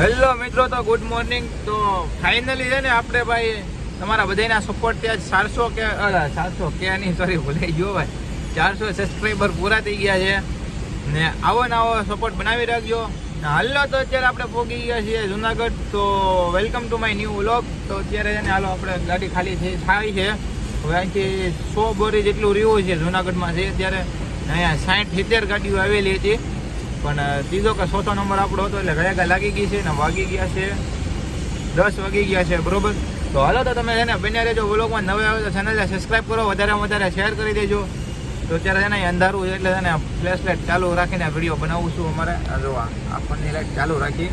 Hello મિત્રો, તો good morning તો ફાઇનલી છે ને આપણે ભાઈ તમારા બધાના સપોર્ટ ત્યાં ચારસો કે ચારસો કે નહીં સોરી ભૂલાઈ ગયો ભાઈ. ચારસો સબસ્ક્રાઈબર પૂરા થઈ ગયા છે. ને આવો ને આવો સપોર્ટ બનાવી રાખજો. હાલો, તો અત્યારે આપણે પહોંચી ગયા છીએ જુનાગઢ. તો welcome to my new vlog તો અત્યારે છે ને હાલો આપણે ગાડી ખાલી થઈ થાય છે. હવે અહીંથી સો બોરી જેટલું રહ્યું છે જુનાગઢમાં છે. અત્યારે અહીંયા સાઠ સિત્તેર ગાડીઓ આવેલી હતી. પણ ત્રીજો કે ચોથો નંબર આપણો હતો એટલે ઘડિયાળ લાગી ગઈ છે ને વાગી ગયા છે. દસ વાગી ગયા છે, બરોબર? તો હાલો તો તમે એને બન્યા રહેજો વ્લોગમાં. નવે આવે તો ચેનલને સબસ્ક્રાઈબ કરો, વધારેમાં વધારે શેર કરી દેજો. તો અત્યારે એને અંધારું છે એટલે એને ફ્લેશ લાઇટ ચાલુ રાખીને વીડિયો બનાવું છું અમારે. જોવા આપણને લાઇટ ચાલુ રાખી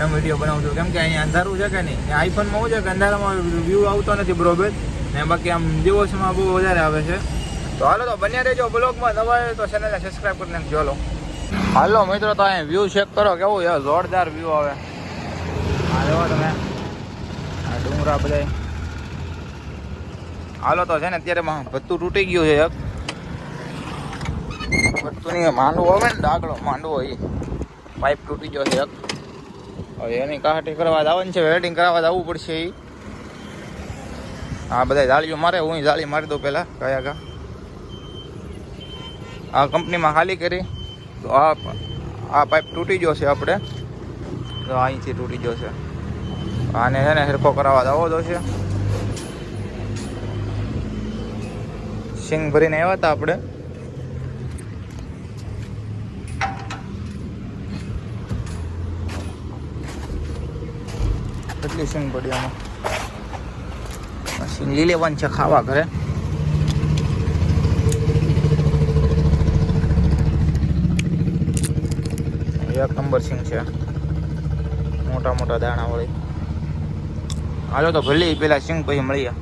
એમ વીડિયો બનાવું છું. કેમ કે અહીંયા અંધારું છે કે નહીં? આઈફોનમાં શું છે કે અંધારામાં વ્યૂ આવતો નથી, બરોબર? ને બાકી આમ દિવસમાં બહુ વધારે આવે છે. તો હાલો તો બન્યા રહેજો બ્લોગમાં નવા તો ચેનલને સબસ્ક્રાઈબ કરીને નાખજો. હાલો મિત્રો તો અહીંયા વ્યૂ ચેક કરો કેવું યાર જોરદાર વ્યૂ આવે. હા જોવો તમે. આ ડુંગરા બધા. હાલો તો છે ને અત્યારે માં ભત્તું તૂટી ગયું છે એક. ભત્તુની માંડવો આવે ને ડાગડો માંડવો એ પાઇપ તૂટી ગયો છે એક. હવે એની કાહટી કરવા જવાનું છે વેલ્ડિંગ કરાવવા જવું પડશે એ આ બધા જાળીઓ મારે હું જાળી મારી દઉં પહેલાં કયા કા. આ કંપનીમાં ખાલી કરી. તો આ આ પાઇપ તૂટી ગયો છે આપણે. તો અહીંથી તૂટી ગયો છે. આને છે ને સરખો કરાવવા દાવો છે સિંગ ભરીને આવ્યા હતા આપણે. કેટલી સિંગ પડી આમાં? સિંગ લઈ લેવાની છે ખાવા ઘરે. એક નંબર સિંગ છે. મોટા મોટા દાણા વળી. હાલો તો ભલે પેલા સિંગ પછી મળીએ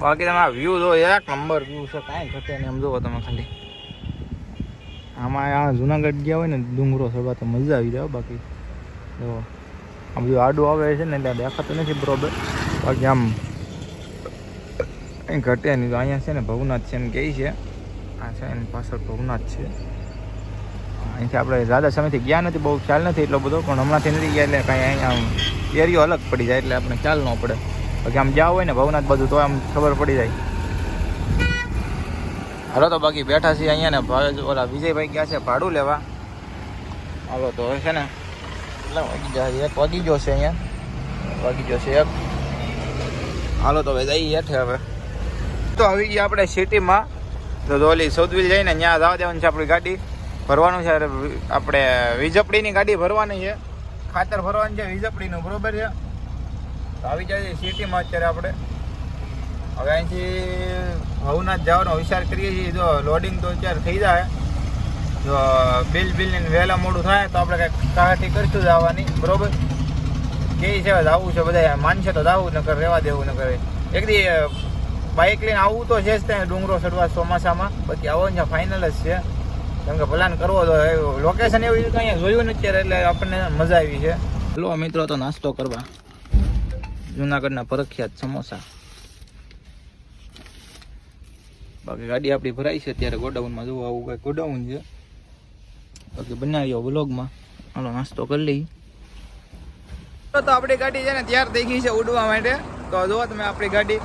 બાકી તમે વ્યૂ જો, એક નંબર વ્યૂ છે, કાંઈ ઘટે નહીં. એમ જોવો તમે ખાલી. આમાં આ જુનાગઢ ગયા હોય ને, ડુંગરો સભા તો મજા આવી જાય બાકી. જો આ બધું આડું આવે છે ને એટલે દેખાતું નથી બરોબર. બાકી આમ કંઈ ઘટે નહીં. તો અહીંયા છે ને, ભવનાથ છે એમ કહે છે? આ છે એની પાછળ ભવનાથ છે. અહીંથી આપણે ઝાદા સમયથી ગયા નથી, બહુ ખ્યાલ નથી એટલો બધો, પણ હમણાંથી નથી ગયા એટલે કાંઈ અહીંયા એરિયો અલગ પડી જાય એટલે આપણે ખ્યાલ ન પડે. બાકી આમ જાવ હોય ને ભવનાથ બધું તો આમ ખબર પડી જાય. હાલો તો બાકી બેઠા છીએ અહીંયા ને ભાવે ઓલા વિજયભાઈ ગયા છે ભાડું લેવા. હાલો તો છે ને કેટલા વાગી જાય એક વાગી ગયો છે અહીંયા. વાગી ગયો છે એક. હાલો તો હવે જઈએ હેઠે હવે. તો આવી ગયા આપણે સિટીમાં તો ઓલી સૌદવીલ જઈને ત્યાં જવા દેવાની છે આપણી ગાડી. ભરવાનું છે. આપણે વીજપડીની ગાડી ભરવાની છે. ખાતર ભરવાનું છે વીજપડીનું, બરોબર છે? તો આવી જાય સિટીમાં અત્યારે આપણે. હવે અહીંથી ભવનાથ જવાનો વિચાર કરીએ છીએ. જો લોડિંગ તો અત્યારે થઈ જાય. જો બિલ બિલ ને વહેલા મોડું થાય તો આપણે કંઈક કાહટી કરીશું જવાની, બરોબર? કેવી છે, જવું છે બધા માનશે તો જવું, નકર રહેવા દેવું, નકર એક દી બાઇક લઈને આવવું તો છે જ ત્યાં ડુંગરો ચડવા ચોમાસામાં. બાકી આવવાનું છે ફાઇનલ જ છે. કેમ કે પ્લાન કરવો તો લોકેશન એવી અહીંયા જોયું નથી એટલે આપણને મજા આવી છે. લો મિત્રો તો નાસ્તો કરવા. જુનાગઢના પ્રખ્યાત સમોસા. બાકી ગાડી આપણી ભરાઈ છે અત્યારે ગોડાઉનમાં જોવું આવું કાંઈ ગોડાઉન છે. બાકી બનાવ્યો વ્લોગમાં. હાલો નાસ્તો કરી લઈ તો આપણી ગાડી છે ને ત્યાર થઈ ગઈ છે ઉડવા માટે. તો જુઓ તમે આપણી ગાડી.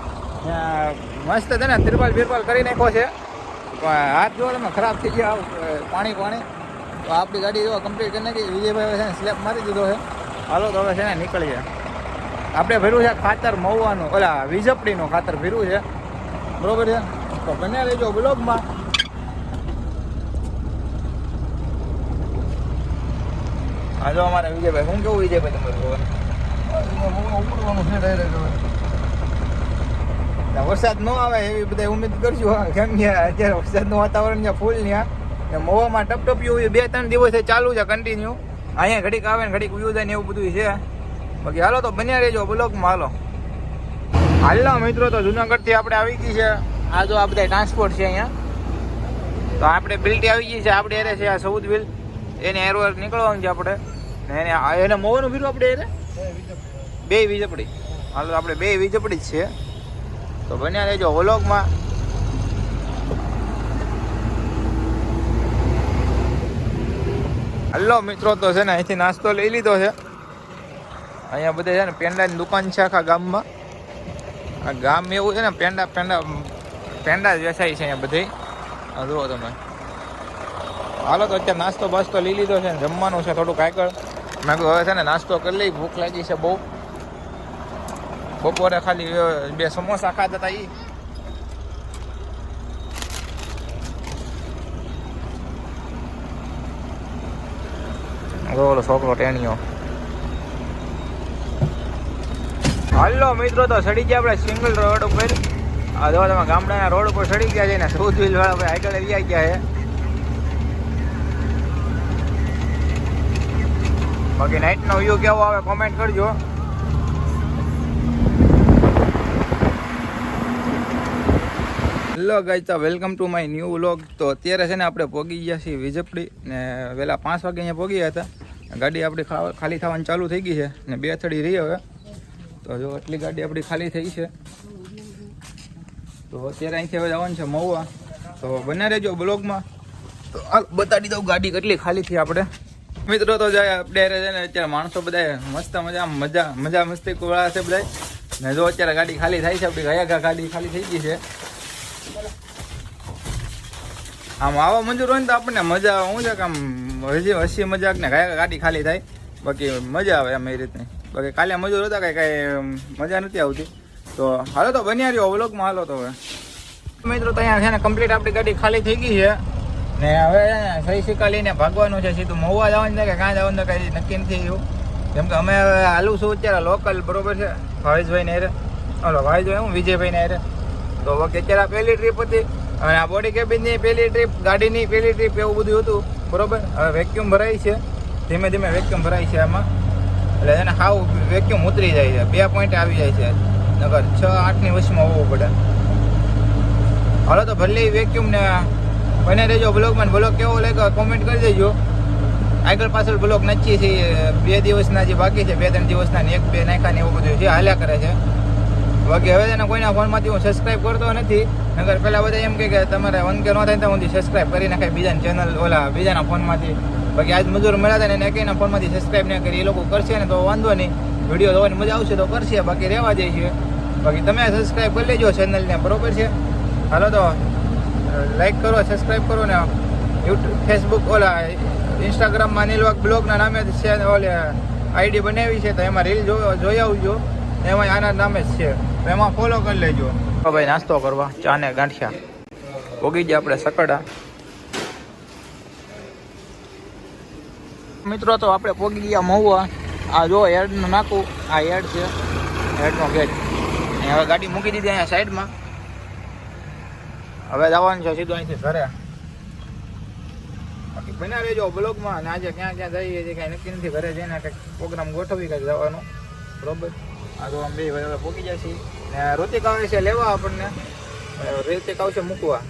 મસ્ત છે ને તિરપાલ બિરપાલ કરી નાખ્યો છે. હાથ જોડે તમે ખરાબ થઈ ગયા પાણી પાણી તો આપણી ગાડી જો કમ્પ્લીટ કરી નાખી વિજયભાઈ છે સ્લેપ મારી દીધો છે હાલો તો હવે છે ને નીકળીએ આપણે ભર્યું છે ખાતર મવવાનું ઓલા વીજપડીનું ખાતર ભર્યું છે બરોબર છે તો બને લેજો બ્લોગમાં હા જો અમારે વિજયભાઈ હું કેવું વિજયભાઈ તમારું ના, વરસાદ ન આવે એવી બધા ઉમેદ કરજો. કેમ કે અત્યારે વરસાદનું વાતાવરણ છે ફૂલ ત્યાં ને મોવામાં ટપટપ્યું હોય બે ત્રણ દિવસ ચાલુ છે કન્ટિન્યુ અહીંયા ઘડીક આવે ને ઘડીક ઉયું જાય ને એવું બધું છે. બાકી હાલો તો બન્યા રહેજો બ્લોકમાં હાલો. હાલના મિત્રો તો જુનાગઢથી આપણે આવી ગઈ છે. આ જો આ બધા ટ્રાન્સપોર્ટ છે અહીંયા. તો આપણે બિલ્ટી આવી ગઈ છે આપણે એરે છે આ સૌદ બિલ એને એરવાર નીકળવાનું છે આપણે. ને એને એને મોવાનું ફીરું આપણે એરે? બે વીજપડી હાલો આપણે બે વીજપડી જ છે. તો બન્યા રહેજો વ્લોગમાં. હલો મિત્રો, તો છે ને અહીંથી નાસ્તો લઈ લીધો છે. અહીંયા બધે છે ને પેંડાની દુકાન છે આખા ગામમાં. આ ગામ એવું છે ને પેંડા પેંડા પેંડા જ વેચાય છે અહીંયા બધે. જુઓ તમે. હાલો, તો અત્યારે નાસ્તો બાસ્તો લઈ લીધો છે જમવાનું છે થોડુંક આગળ. મેં હવે છે ને નાસ્તો કરી લઈ, ભૂખ લાગી છે બહુ. બપોરે ખાલી બે સમોસા ખાધા હતા ઈ. ઓલો છોકરો ટેણીઓ હાલો મિત્રો, તો સડી ગયા આપણે સિંગલ રોડ ઉપર. આ જો તમે ગામડાના રોડ ઉપર સડી ગયા છે ને સૌ વ્હીલ વાળા ભાઈ આગળ આવી ગયા છે. બાકી નાઇટનો વ્યૂ કેવો આવે કોમેન્ટ કરજો. હેલો ગાય તો welcome to my new vlog તો અત્યારે છે ને આપણે પહોંચી ગયા છીએ વિજપડી ને વહેલા પાંચ વાગે અહીંયા પહોંચ્યા હતા. ગાડી આપણી ખાલી થવાની ચાલુ થઈ ગઈ છે. ને બે થડી રહી હવે. તો જો આટલી ગાડી આપણી ખાલી થઈ છે. તો અત્યારે અહીંથી હવે જવાનું છે મહુવા. તો બને રહેજો બ્લોગમાં તો બતાડી દઉં ગાડી કેટલી ખાલી થઈ આપણે. મિત્રો તો જાય આપણે છે ને અત્યારે માણસો બધા મસ્ત મજા મજા મજા મસ્તી કોળા છે બધા ને જો અત્યારે ગાડી ખાલી થાય છે, આપણી ગયા ગાડી ખાલી થઈ ગઈ છે. આમ આવા મંજૂર હોય ને તો આપણને મજા આવે. શું છે કે આમ હજી હસી મજાક ને ગયા ગાડી ખાલી થાય. બાકી મજા આવે આમ એ રીતની બાકી કાલે મજૂર હતા કઈ કઈ મજા નથી આવતી. તો હાલો તો બન્યા રહ્યો વ્લોગમાં, હાલો તો હવે. મિત્રો, તો અહીંયા છે ને કમ્પ્લીટ આપણી ગાડી ખાલી થઈ ગઈ છે. ને હવે સહી સિક્કા લઈને ભાગવાનું છે. સીધું મહુવા જવાનું છે કે ક્યાં જવાનું છે કઈ નક્કી નથી એવું કેમ કે અમે હાલું છું અત્યારે લોકલ બરોબર છે? ભાવેશભાઈ ને હારે. હલો, ભાવેશભાઈ, હું વિજયભાઈ ને હારે. તો વખતે અત્યારે આ પહેલી ટ્રીપ હતી અને આ બોડી કેબિનની પહેલી ટ્રીપ ગાડીની પહેલી ટ્રીપ એવું બધું હતું, બરોબર? હવે વેક્યુમ ભરાય છે. ધીમે ધીમે વેક્યુમ ભરાય છે આમાં. એટલે એને હાવ વેક્યુમ ઉતરી જાય છે. બે પોઈન્ટ આવી જાય છે. નગર છ આઠની વચમાં હોવું પડે. હાલો તો ભલે વેક્યુમ ને બને રહેજો બ્લોગમાં બ્લોગ કેવો લાગ્યો કોમેન્ટ કરી દેજો. આગળ પાછળ બ્લોગ નચીએ છીએ બે દિવસના જે બાકી છે બે ત્રણ દિવસના એક બે નાખ્યા ને એવું બધું છે. હાલ્યા કરે છે. બાકી હવે તેને કોઈના ફોનમાંથી હું સબસ્ક્રાઈબ કરતો નથી. નગર પહેલાં બધા એમ કે તમારે વન કે ન થાય તો હું સબસ્ક્રાઈબ કરી નાખાય બીજાની ચેનલ ઓલા બીજાના ફોનમાંથી. બાકી આજ મજૂર મળ્યા હતા ને એને ફોનમાંથી સબસ્ક્રાઈબ ના કરી. એ લોકો કરશે ને તો વાંધો નહીં. વીડિયો જોવાની મજા આવશે તો કરશે, બાકી રહેવા જઈએ છીએ બાકી તમે સબસ્ક્રાઇબ કરી લેજો ચેનલને બરોબર છે? હાલો તો લાઈક કરો સબસ્ક્રાઈબ કરો ને. યુટ્યુબ ફેસબુક ઓલા ઇન્સ્ટાગ્રામમાં નીલવાક બ્લોગના નામે ઓલે, આઈડી બનાવી છે તો એમાં રીલ જોઈ આવજો. એમાં આના નામે જ છે. એમાં ફોલો કરી લેજો. ભાઈ, નાસ્તો કરવા ચા ને ગાંઠિયા. ભોગી ગયા આપણે સકડા. મિત્રો, તો આપણે પોગી ગયા મહુવા. આ જો હેડનું નાખું. આ હેડ છે. હેડનો ગેટ. હવે ગાડી મૂકી દીધી અહીંયા સાઈડમાં. હવે જવાનું છે સીધું અહીંથી ઘરે. બાકી બના રહેજો બ્લોગમાં. અને આજે ક્યાં ક્યાં જઈએ છીએ કાંઈ નક્કી નથી. ઘરે જઈને કંઈક પ્રોગ્રામ ગોઠવી કંઈક જવાનો. બરોબર? આ તો આમ બે પોગી જાય છે. ને ઋતિક આવે છે, લેવા આપણને. ઋતિક આવશે મૂકવા.